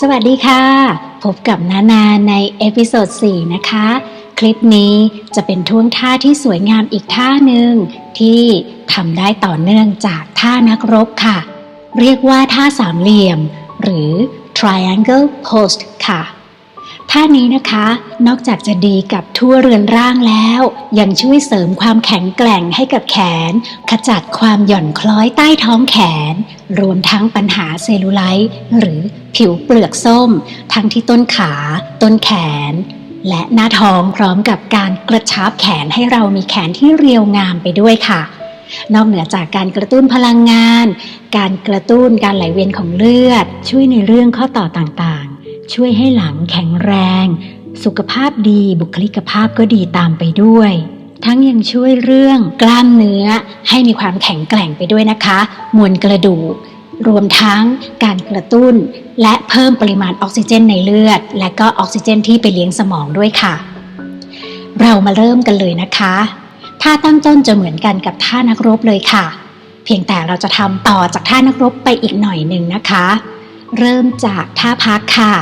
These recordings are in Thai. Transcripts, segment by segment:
สวัสดีค่ะ พบกับนานาในเอพิโซด4นะคะ คลิปนี้จะเป็นท่วงท่าที่สวยงามอีกท่าหนึ่งที่ทำได้ต่อเนื่องจากท่านักรบค่ะ เรียกว่าท่าสามเหลี่ยม หรือ triangle pose ค่ะ ท่านี้นะคะ นอกจากจะดีกับทั่วเรือนร่างแล้ว ยังช่วยเสริมความแข็งแกร่งให้กับแขน ขจัดความหย่อนคล้อยใต้ท้องแขน รวมทั้งปัญหาเซลลูไลท์หรือผิวเปลือกส้ม ทั้งที่ต้นขา ต้นแขน และหน้าท้องพร้อมกับการกระชับแขนให้เรามีแขนที่เรียวงามไปด้วยค่ะ นอกเหนือจากการกระตุ้นพลังงาน การกระตุ้นการไหลเวียนของเลือด ช่วยในเรื่องข้อต่อต่างๆ ช่วยให้หลังแข็งแรง สุขภาพดีบุคลิกภาพก็ดีตามไปด้วย ทั้งยังช่วยเรื่องกล้ามเนื้อให้มีความแข็งแกร่งไปด้วยนะคะ มวลกระดูก รวมทั้งการกระตุ้น และเพิ่มปริมาณออกซิเจนในเลือด และก็ออกซิเจนที่ไปเลี้ยงสมองด้วยค่ะ เรามาเริ่มกันเลยนะคะท่าตั้งต้นจะเหมือนกันกับท่านักรบเลยค่ะ เพียงแต่เราจะทำต่อจากท่านักรบไปอีกหน่อยหนึ่งนะคะ เริ่มจากท่าพักค่ะ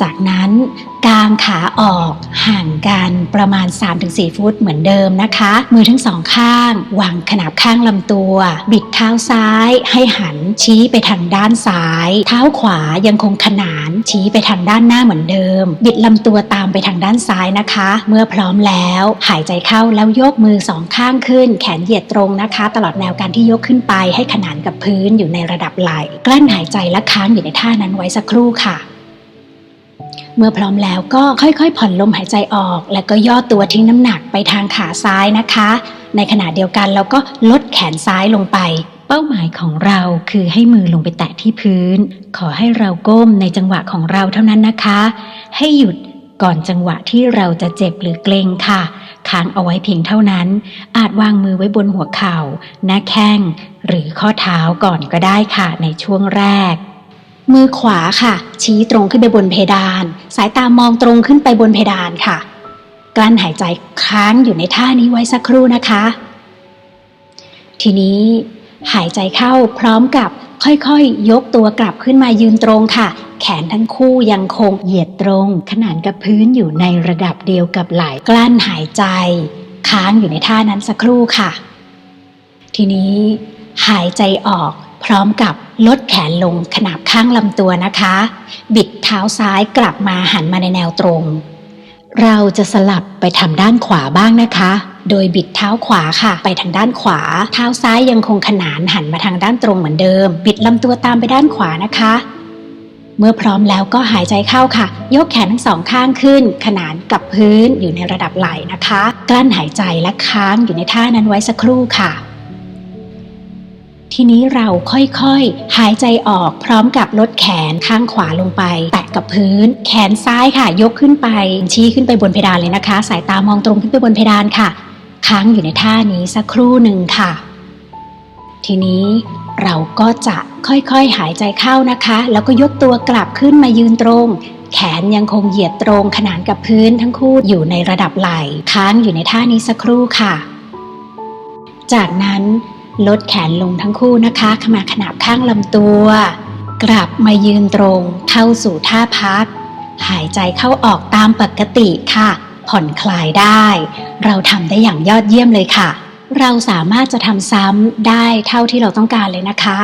จากนั้น กางขาออกห่างกันประมาณ 3-4 ฟุตเหมือนเดิมนะคะ มือทั้งสองข้างวางขนาบข้างลำตัว บิดเท้าซ้ายให้หันชี้ไปทางด้านซ้าย เท้าขวายังคงขนานชี้ไปทางด้านหน้าเหมือนเดิม บิดลำตัวตามไปทางด้านซ้ายนะคะ เมื่อพร้อมแล้วหายใจเข้าแล้วยกมือสองข้างขึ้น แขนเหยียดตรงนะคะ ตลอดแนวการที่ยกขึ้นไปให้ขนานกับพื้นอยู่ในระดับไหล่กลั้นหายใจและค้างอยู่ในท่านั้นไว้สักครู่ค่ะ เมื่อพร้อมแล้วก็ค่อยๆ ผ่อนลมหายใจออก แล้วก็ย่อตัวทิ้งน้ำหนักไปทางขาซ้ายนะคะ ในขณะเดียวกันเราก็ลดแขนซ้ายลงไป เป้าหมายของเราคือให้มือลงไปแตะที่พื้น ขอให้เราก้มในจังหวะของเราเท่านั้นนะคะ ให้หยุดก่อนจังหวะที่เราจะเจ็บหรือเกรงค่ะ ค้างเอาไว้เพียงเท่านั้น อาจวางมือไว้บนหัวเข่า หน้าแข้ง หรือข้อเท้าก่อนก็ได้ค่ะในช่วงแรก มือขวาค่ะ ชี้ตรงขึ้นไปบนเพดาน สายตามองตรงขึ้นไปบนเพดานค่ะ กลั้นหายใจค้างอยู่ในท่านี้ไว้สักครู่นะคะ ทีนี้หายใจเข้าพร้อมกับค่อยๆ ยกตัวกลับขึ้นมายืนตรงค่ะ แขนทั้งคู่ยังคงเหยียดตรง ขนานกับพื้นอยู่ในระดับเดียวกับไหล่กลั้นหายใจ ค้างอยู่ในท่านั้นสักครู่ค่ะ ทีนี้หายใจออกพร้อมกับ ลดแขนลงขนาบข้างลำตัวนะคะ บิดเท้าซ้ายกลับมาหันมาในแนวตรง เราจะสลับไปทำด้านขวาบ้างนะคะ โดยบิดเท้าขวาค่ะ ไปทางด้านขวา เท้าซ้ายยังคงขนานหันมาทางด้านตรงเหมือนเดิม บิดลำตัวตามไปด้านขวานะคะ เมื่อพร้อมแล้วก็หายใจเข้าค่ะ ยกแขนทั้งสองข้างขึ้น ขนานกับพื้นอยู่ในระดับไหล่นะคะ กลั้นหายใจและค้างอยู่ในท่านั้นไว้สักครู่ค่ะ ทีนี้เราค่อยๆ หายใจออกพร้อมกับลดแขนข้างขวาลงไป แตะกับพื้น แขนซ้ายค่ะ ยกขึ้นไป ชี้ขึ้นไปบนเพดานเลยนะคะ สายตามองตรงขึ้นไปบนเพดานค่ะ ค้างอยู่ในท่านี้สักครู่หนึ่งค่ะ ทีนี้เราก็จะค่อยๆ หายใจเข้านะคะ แล้วก็ยกตัวกลับขึ้นมายืนตรง แขนยังคงเหยียดตรงขนานกับพื้นทั้งคู่อยู่ในระดับไหล่ ค้างอยู่ในท่านี้สักครู่ค่ะ จากนั้น ลดแขนลงทั้งคู่นะคะ ขมาขนาบข้างลำตัว กลับมายืนตรงเข้าสู่ท่าพัก หายใจเข้าออกตามปกติค่ะ ผ่อนคลายได้ เราทำได้อย่างยอดเยี่ยมเลยค่ะ เราสามารถจะทำซ้ำได้เท่าที่เราต้องการเลยนะคะ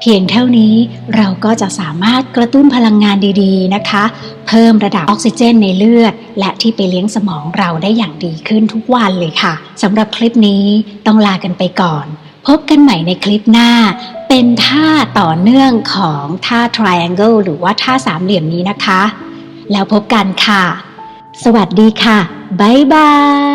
เพียงเท่านี้เราก็จะสามารถกระตุ้นพลังงานดีๆนะคะ เพิ่มระดับออกซิเจนในเลือด และที่ไปเลี้ยงสมองเราได้อย่างดีขึ้นทุกวันเลยค่ะสำหรับคลิปนี้ต้องลากันไปก่อน พบกันใหม่ในคลิปหน้า เป็นท่าต่อเนื่องของท่า triangle หรือว่าท่าสามเหลี่ยมนี้นะคะ แล้วพบกันค่ะ สวัสดีค่ะ บ๊ายบาย